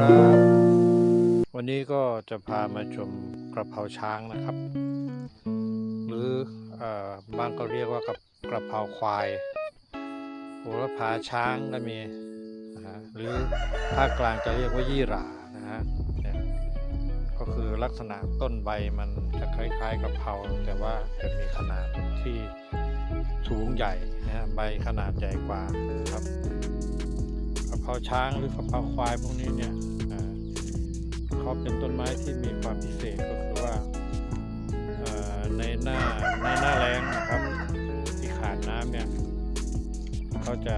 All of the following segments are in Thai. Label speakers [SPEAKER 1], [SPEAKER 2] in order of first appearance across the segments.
[SPEAKER 1] ครับ วันนี้ก็จะพามาชมกระเพราช้างนะครับ หรืออบางก็เรียกว่ากับกระเพราควายโหระพาช้างก็มีนะฮะหรือภาคกลางจะเรียกว่ายี่หร่านะฮะเนี่ยก็คือลักษณะต้นใบมันจะคล้ายๆกระเพราแต่ว่าจะมีขนาดที่สูงใหญ่นะฮะใบขนาดใหญ่กว่านะครับกระเพราช้างหรือกระเพราควายพวกนี้เนี่ย เขาเป็นต้นไม้ที่มีความพิเศษก็คือว่าในหน้าในหน้าแล้งนะครับที่ขาดน้ำเนี่ยเขาจะ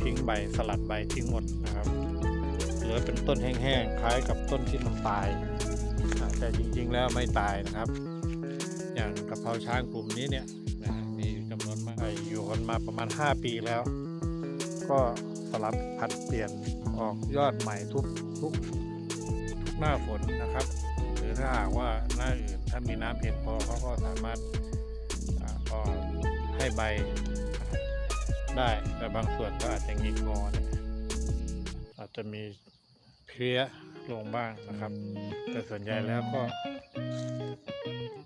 [SPEAKER 1] ทิ้งใบสลัดใบทิ้งหมดนะครับเหลือเป็นต้นแห้งๆคล้ายกับต้นที่มันตาย แต่จริงๆแล้วไม่ตายนะครับ อย่างกระเพราช้างกลุ่มนี้เนี่ยมีจำนวนมากอยู่กันมาประมาณ 5 ปีแล้ว ก็สลับผัดเปลี่ยนออกยอดใหม่ทุกทุกทุก หน้าฝนนะครับ หรือถ้าหากว่าหน้าอื่นถ้ามีน้ำเพียงพอเขาก็สามารถอ่าก็ให้ใบได้แต่บางส่วนก็อาจจะงิกงอเนี่ยอาจจะมีเพลี้ยลงบ้างนะครับ แต่ส่วนใหญ่แล้วก็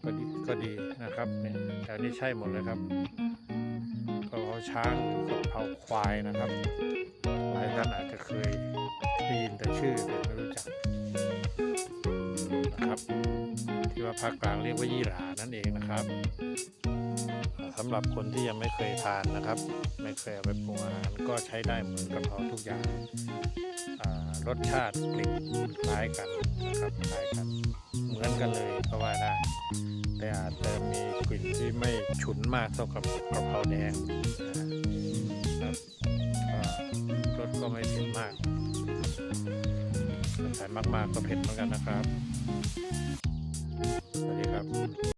[SPEAKER 1] ก็ดีก็ดีนะครับเนี่ยแถวนี้ใช่หมดเลยครับกะเพาช้างกะเพาควายนะครับหลายท่านอาจจะเคยได้ยินแต่ชื่อแต่ไม่รู้จัก ที่ว่าภาคกลางเรียกว่ายี่หรานั่นเองนะครับสำหรับคนที่ยังไม่เคยทานนะครับ ไม่เคยเอาไปปรุงอาหารก็ใช้ได้เหมือนกะเพราทุกอย่างรสชาติกลิ่นคล้ายกันนะครับคล้ายกัน เหมือนกันเลยก็ว่าได้ แต่อาจจะมีกลิ่นที่ไม่ฉุนมากเท่ากับกะเพราแดงนะครับรสก็ไม่เผ็ดมาก แต่มากๆก็เผ็ดเหมือนกันนะครับ สวัสดีครับ